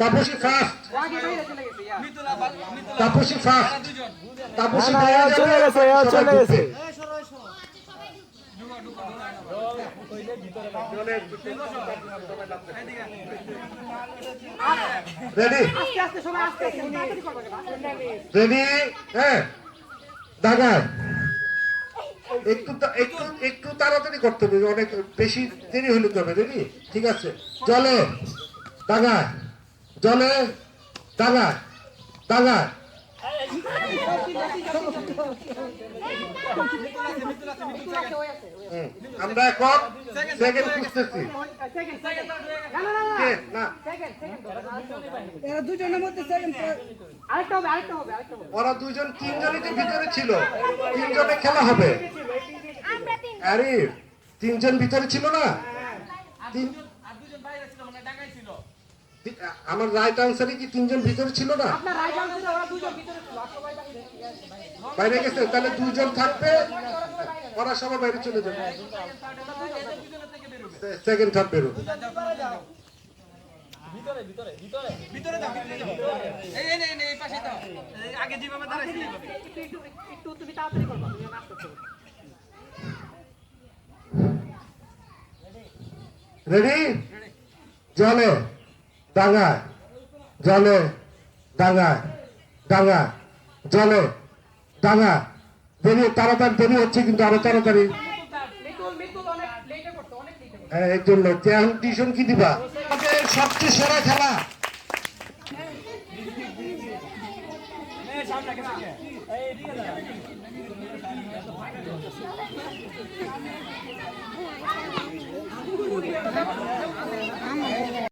Tapasi first Tapasi first চলে গেছে, চলে গেছে। রেডি? রেডি? হ্যাঁ দাগা একটু একটু একটু তাড়াতাড়ি করতে হবে অনেক বেশি দেরি হইলে তো হবে রেডি? ঠিক আছে। জলে দাগা জলে দাগা দাগা আমরা এখন সেকেন্ড খুঁজতেছি। ওরা দুজন তিনজনই তো ভিতরে ছিল। তিনজনে খেলা হবে। আরে তিনজন ভিতরে ছিল না? তিন- আমার রাইট আনসারে কি তিনজন ভিতরে ছিল না? আপনার রাইট আনসারে ওরা দুজন ভিতরে ছিল। আর সবাই বাইরে গেছে। তাহলে দুজন থাকবে ওরা সবার বাইরে চলে যাবে। সেকেন্ড থার্ড বেরো একটু একটু একটু তুমি তাড়াতাড়ি করবে তুমি আস্তে আস্তে রেডি জলে ডাঙা জলে ডাঙা ডাঙা জলে ডাঙা। দেরি তাড়াতাড়ি দেরি হচ্ছে কিন্তু আরও তাড়াতাড়ি। মিতুল মিতুল অনেক লেটে করতে অনেক লেটে করতে হ্যাঁ, এর জন্য। এখন টিউশন কি দিবা? সবচেয়ে সেরা খেলা।